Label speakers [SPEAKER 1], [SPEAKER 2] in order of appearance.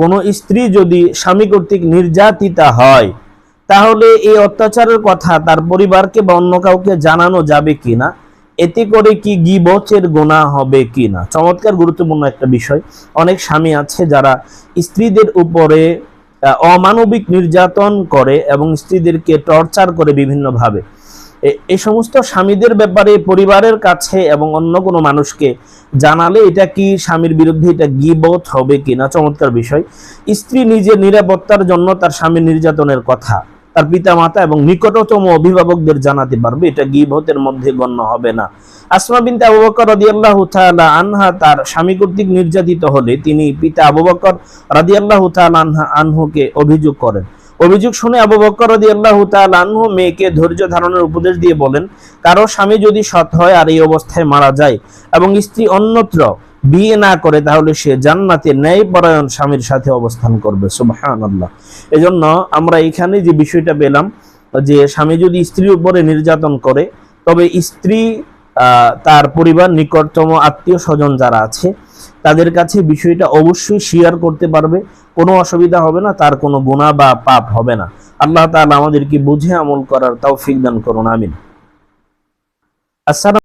[SPEAKER 1] কোনো স্ত্রী যদি স্বামী কর্তৃক নির্যাতিতা হয়, তাহলে এই অত্যাচারের কথা তার পরিবারকে বা অন্য কাউকে জানানো যাবে কিনা? এতে করে কি গিবচের গোনা হবে কিনা? চমৎকার, গুরুত্বপূর্ণ একটা বিষয়। অনেক স্বামী আছে যারা স্ত্রীদের উপরে অমানবিক নির্যাতন করে এবং স্ত্রীদেরকে টর্চার করে বিভিন্নভাবে। এই সমস্ত স্বামীদের ব্যাপারে, পরিবারের কাছে এবং অন্য কোনো মানুষকে জানালে এটা কি স্বামীর বিরুদ্ধে এটা গিবত হবে কিনা? চমৎকার বিষয়। স্ত্রী নিজের নিরাপত্তার জন্য তার স্বামীর নির্যাতনের কথা, তার পিতা মাতা এবং নিকটতম অভিভাবকদের জানাতে পারবে, এটা গিবতের মধ্যে গণ্য হবে না। আসমা বিনতে আবু বকর রাদিয়াল্লাহু তাআলা আনহা তার স্বামী কর্তৃক নির্যাতিত হলে তিনি পিতা আবু বকর রাদিয়াল্লাহু আনহা আনহুকে অভিযোগ করেন। অভিযোগ শুনে আবু বকর রাদিয়াল্লাহু তাআলা আনহু মেয়েকে ধৈর্য ধারণের উপদেশ দিয়ে বলেন, কারও স্বামী যদি সৎ হয় আর এই অবস্থায় মারা যায় এবং স্ত্রী অন্যত্র বিয়ে না করে, তাহলে সে জান্নাতে ন্যায়পরায়ণ স্বামীর সাথে অবস্থান করবে। সুবহানাল্লাহ। এজন্য আমরা এখানে যে বিষয়টা পেলাম, যে স্বামী যদি স্ত্রীর উপরে নির্যাতন করে, তবে স্ত্রী তার পরিবার নিকটতম আত্মীয় স্বজন যারা আছে তাদের কাছে বিষয়টা অবশ্যই শেয়ার করতে পারবে। কোনো অসুবিধা হবে না, তার কোনো গুণা বা পাপ হবে না। আল্লাহ তাআলা আমাদেরকে বুঝে আমল করার তৌফিক দান করুন, আমিন। আসসালাম